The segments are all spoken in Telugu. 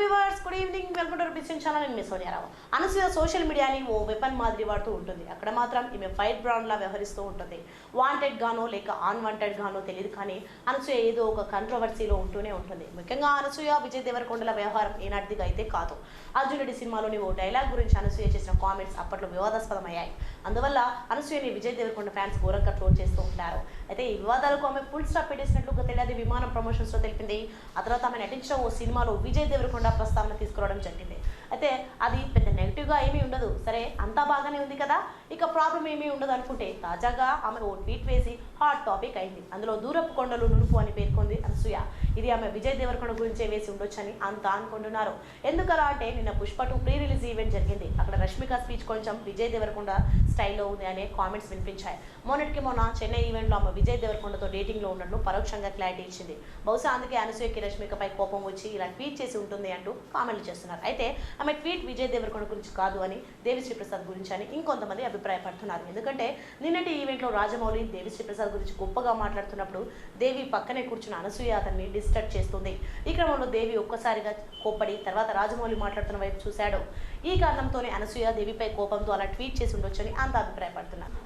Viewers good evening welcome to business channel నేను మిస్ సోనియారావు అనసూయ సోషల్ మీడియాని ఓ వెపన్ మాదిరి వాడుతూ ఉంటుంది. అక్కడ మాత్రం ఈమె ఫైట్ బ్రాండ్లా వ్యవహరిస్తూ ఉంటుంది. వాంటెడ్ గానో లేక అన్వాంటెడ్ గానో తెలియదు కానీ అనసూయ ఏదో ఒక కంట్రవర్సీలో ఉంటూనే ఉంటుంది. ముఖ్యంగా అనసూయ విజయ్ దేవరకొండల వ్యవహారం ఏనాటిదిగా అయితే కాదు. అర్జునుడి సినిమాలోని ఓ డైలాగ్ గురించి అనసూయ చేసిన కామెంట్స్ అప్పట్లో వివాదాస్పదమయ్యాయి. అందువల్ల అనసూయని విజయ్ దేవరకొండ ఫ్యాన్స్ ఘోరంగా ట్రోల్ చేస్తూ ఉంటారు. అయితే ఈ వివాదాలకు ఆమె ఫుల్ స్టాప్ పెట్టేసినట్లు గత విమానం ప్రమోషన్స్లో తెలిపింది. ఆ తర్వాత ఆమె నటించిన ఓ సినిమాలో విజయ్ దేవరకొండ ప్రస్తావన తీసుకురావడం జరిగింది. అయితే అది పెద్ద నెగిటివ్గా ఏమీ ఉండదు. సరే అంతా బాగానే ఉంది కదా? ఇక ప్రాబ్లం ఏమీ ఉండదు అనుకుంటే తాజాగా ఆమె ఓ ట్వీట్ వేసి హాట్ టాపిక్ అయింది. అందులో దూరపు కొండలు నునుపు అని పేర్కొంది అనసూయ. ఇది ఆమె విజయ్ దేవరకొండ గురించే వేసి ఉండొచ్చని అంతా అనుకుంటున్నారు. ఎందుకలా అంటే నిన్న Pushpa two pre release event జరిగింది. అక్కడ రష్మిక స్పీచ్ కొంచెం విజయ్ దేవరకొండ స్టైల్లో ఉంది అనే కామెంట్స్ వినిపించాయి. మొన్నటికి మొన్న చెన్నై ఈవెంట్లో ఆమె విజయ్ దేవరకొండతో డేటింగ్లో ఉన్నట్లు పరోక్షంగా క్లారిటీ ఇచ్చింది. బహుశా అందుకే అనసూయకి రష్మికపై కోపం వచ్చి ఇలా ట్వీట్ చేసి ఉంటుంది అంటూ కామెంట్లు చేస్తున్నారు. అయితే ఆమె ట్వీట్ విజయ్ దేవరకొండ గురించి కాదు అని దేవిశ్రీ ప్రసాద్ గురించి అని ఇంకొంతమంది అభిప్రాయపడుతున్నారు. ఎందుకంటే నిన్నటి ఈవెంట్లో రాజమౌళి దేవిశ్రీ ప్రసాద్ గురించి గొప్పగా మాట్లాడుతున్నప్పుడు దేవి పక్కనే కూర్చున్న అనసూయ అతన్ని డిస్టర్బ్ చేస్తుంది. ఈ క్రమంలో దేవి ఒక్కసారిగా కోప్పడి తర్వాత రాజమౌళి మాట్లాడుతున్న వైపు చూశాడు. ఈ కారణంతోనే అనసూయ దేవిపై కోపంతో అలా ట్వీట్ చేసి ఉండొచ్చని అంత అభిప్రాయపడుతున్నారు.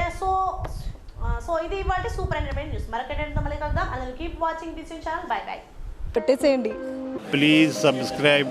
ఏ సో సో ఇది ఇవాళ సూపర్ ఎంటర్టైన్మెంట్ న్యూస్. మరొకటి మళ్ళీ కలుద్దాం. అందులో keep watching this channel. Bye bye పెట్టేసేయండి. Please subscribe